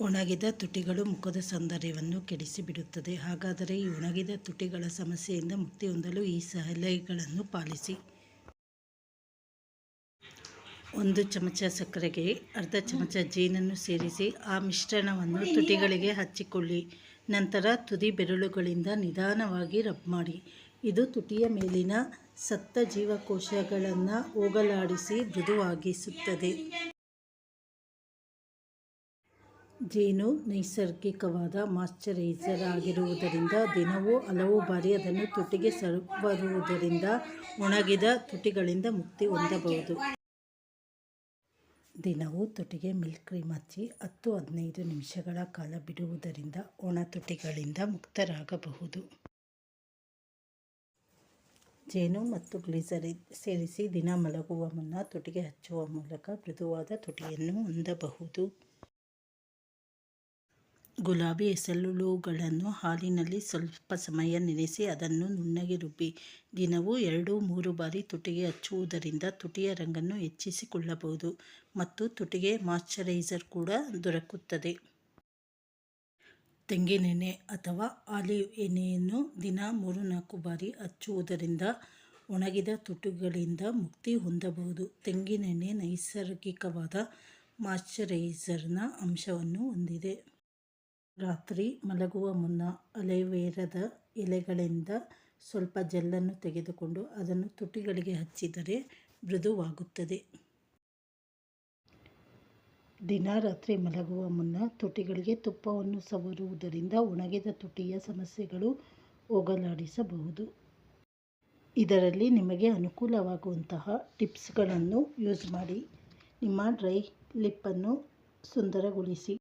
ಒಣಗಿದ ತುಟಿಗಳು ಮುಖದ ಸೌಂದರ್ಯವನ್ನು ಕೆಡಿಸಿಬಿಡುತ್ತದೆ. ಹಾಗಾದರೆ ಈ ಒಣಗಿದ ತುಟಿಗಳ ಸಮಸ್ಯೆಯಿಂದ ಮುಕ್ತಿ ಹೊಂದಲು ಈ ಸಲಹೆಗಳನ್ನು ಪಾಲಿಸಿ. ಒಂದು ಚಮಚ ಸಕ್ಕರೆಗೆ ಅರ್ಧ ಚಮಚ ಜೇನನ್ನು ಸೇರಿಸಿ ಆ ಮಿಶ್ರಣವನ್ನು ತುಟಿಗಳಿಗೆ ಹಚ್ಚಿಕೊಳ್ಳಿ. ನಂತರ ತುದಿ ಬೆರಳುಗಳಿಂದ ನಿಧಾನವಾಗಿ ರಬ್ ಮಾಡಿ. ಇದು ತುಟಿಯ ಮೇಲಿನ ಸತ್ತ ಜೀವಕೋಶಗಳನ್ನು ಹೋಗಲಾಡಿಸಿ ಮೃದುವಾಗಿಸುತ್ತದೆ. ಜೇನು ನೈಸರ್ಗಿಕವಾದ ಮಾಶ್ಚರೈಸರ್ ಆಗಿರುವುದರಿಂದ ದಿನವೂ ಹಲವು ಬಾರಿ ಅದನ್ನು ತುಟಿಗೆ ಸವರುವುದರಿಂದ ಒಣಗಿದ ತುಟಿಗಳಿಂದ ಮುಕ್ತಿ ಹೊಂದಬಹುದು. ದಿನವೂ ತುಟಿಗೆ ಮಿಲ್ಕ್ ಕ್ರೀಮ್ ಹಚ್ಚಿ ಹತ್ತು ಹದಿನೈದು ನಿಮಿಷಗಳ ಕಾಲ ಬಿಡುವುದರಿಂದ ಒಣ ತುಟಿಗಳಿಂದ ಮುಕ್ತರಾಗಬಹುದು. ಜೇನು ಮತ್ತು ಗ್ಲೀಸರಿ ಸೇರಿಸಿ ದಿನ ಮಲಗುವ ಮುನ್ನ ತುಟಿಗೆ ಹಚ್ಚುವ ಮೂಲಕ ಮೃದುವಾದ ತುಟಿಯನ್ನು ಹೊಂದಬಹುದು. ಗುಲಾಬಿ ಎಸಳುಗಳನ್ನು ಹಾಲಿನಲ್ಲಿ ಸ್ವಲ್ಪ ಸಮಯ ನೆನೆಸಿ ಅದನ್ನು ನುಣ್ಣಗೆ ರುಬ್ಬಿ. ದಿನವೂ ಎರಡು, ಮೂರು ಬಾರಿ ತುಟಿಗೆ ಹಚ್ಚುವುದರಿಂದ ತುಟಿಯ ರಂಗನ್ನು ಹೆಚ್ಚಿಸಿಕೊಳ್ಳಬಹುದು ಮತ್ತು ತುಟಿಗೆ ಮಾಶ್ಚರೈಸರ್ ಕೂಡ ದೊರಕುತ್ತದೆ. ತೆಂಗಿನೆಣ್ಣೆ ಅಥವಾ ಆಲಿವ್ ಎಣ್ಣೆಯನ್ನು ದಿನ ಮೂರು ನಾಲ್ಕು ಬಾರಿ ಹಚ್ಚುವುದರಿಂದ ಒಣಗಿದ ತುಟಿಗಳಿಂದ ಮುಕ್ತಿ ಹೊಂದಬಹುದು. ತೆಂಗಿನೆಣ್ಣೆ ನೈಸರ್ಗಿಕವಾದ ಮಾಶ್ಚರೈಸರ್ನ ಅಂಶವನ್ನು ಹೊಂದಿದೆ. ರಾತ್ರಿ ಮಲಗುವ ಮುನ್ನ ಅಲೋವೆರಾದ ಎಲೆಗಳಿಂದ ಸ್ವಲ್ಪ ಜೆಲ್ಲನ್ನು ತೆಗೆದುಕೊಂಡು ಅದನ್ನು ತುಟಿಗಳಿಗೆ ಹಚ್ಚಿದರೆ ಮೃದುವಾಗುತ್ತದೆ. ದಿನ ರಾತ್ರಿ ಮಲಗುವ ಮುನ್ನ ತುಟಿಗಳಿಗೆ ತುಪ್ಪವನ್ನು ಸವರುವುದರಿಂದ ಒಣಗಿದ ತುಟಿಯ ಸಮಸ್ಯೆಗಳು ಹೋಗಲಾಡಿಸಬಹುದು. ಇದರಲ್ಲಿ ನಿಮಗೆ ಅನುಕೂಲವಾಗುವಂತಹ ಟಿಪ್ಸ್ಗಳನ್ನು ಯೂಸ್ ಮಾಡಿ. ನಿಮ್ಮ ಡ್ರೈ ಲಿಪ್ಪನ್ನು ಸುಂದರಗೊಳಿಸಿ.